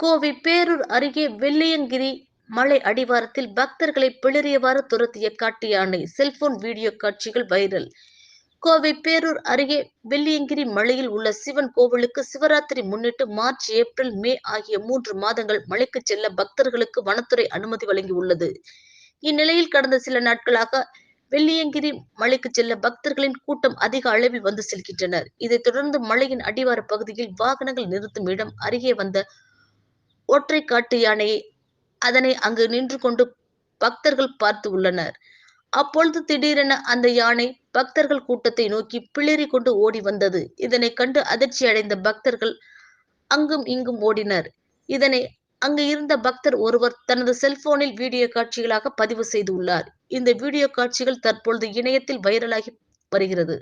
கோவை பேரூர் அருகே வெள்ளியங்கிரி மலை அடிவாரத்தில் பக்தர்களை பிளறியவாறு துரத்திய காட்டு யானை செல்போன் வீடியோ காட்சிகள் வைரல். கோவை பேரூர் அருகே வெள்ளியங்கிரி மலையில் உள்ள சிவன் கோவிலுக்கு சிவராத்திரி முன்னிட்டு மார்ச் ஏப்ரல் மே ஆகிய மூன்று மாதங்கள் மலைக்கு செல்ல பக்தர்களுக்கு வனத்துறை அனுமதி வழங்கியுள்ளது. இந்நிலையில் கடந்த சில நாட்களாக வெள்ளியங்கிரி மலைக்கு செல்ல பக்தர்களின் கூட்டம் அதிக அளவில் வந்து செல்கின்றனர். இதைத் தொடர்ந்து மலையின் அடிவார பகுதியில் வாகனங்கள் நிறுத்தும் இடம் அருகே வந்த ஒற்றை காட்டு யானையை அதனை அங்கு நின்று கொண்டு பக்தர்கள் பார்த்து உள்ளனர். அப்பொழுது திடீரென அந்த யானை பக்தர்கள் கூட்டத்தை நோக்கி பிளிரி கொண்டு ஓடி வந்தது. இதனை கண்டு அதிர்ச்சி அடைந்த பக்தர்கள் அங்கும் இங்கும் ஓடினர். இதனை அங்கு இருந்த பக்தர் ஒருவர் தனது செல்போனில் வீடியோ காட்சிகளாக பதிவு செய்துள்ளார் இந்த வீடியோ காட்சிகள் தற்பொழுது இணையத்தில் வைரலாகி வருகிறது.